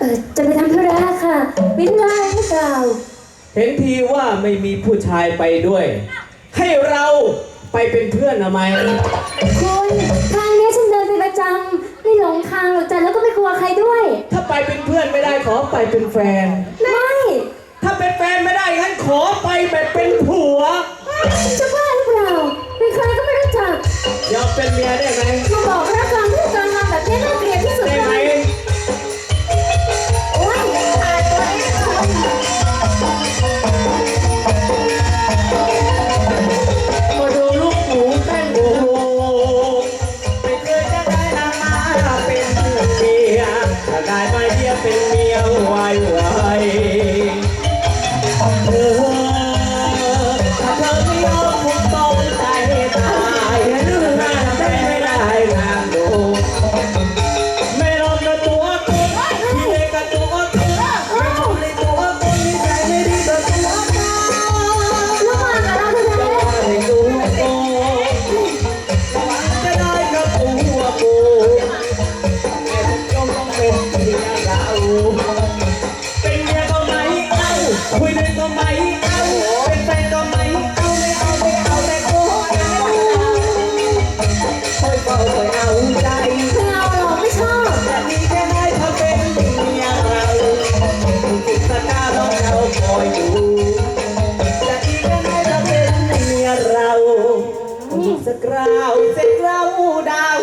เออจะไปทำธุระค่ะไม่ได้หรือเปล่าเห็นทีว่าไม่มีผู้ชายไปด้วย ให้เราไปเป็นเพื่อนทำไม คุณทางเนี้ยฉันเดินไปประจำไม่หลงทางหรอกจ้ะแล้วก็ไม่กลัวใครด้วย ถ้าไปเป็นเพื่อนไม่ได้ขอไปเป็นแฟน ไม่ ถ้าเป็นแฟนไม่ได้งั้นขอไปแบบเป็นผัว เป็นเมียก็ไม่เอาคุยเลยก็ไม่เอาเป็นแฟก็ไม่เอาไม่เอาไม่เอาแต่โอ้ด้คอยเฝ้คอยเอาใจเราเราไม่ชอบแบบนี้จะได้เธอเป็นเมียเราติดตะการเราคอยดูแบบนี้จะได้เธอเป็นเมียเราสักคราวเสร็จเราดาว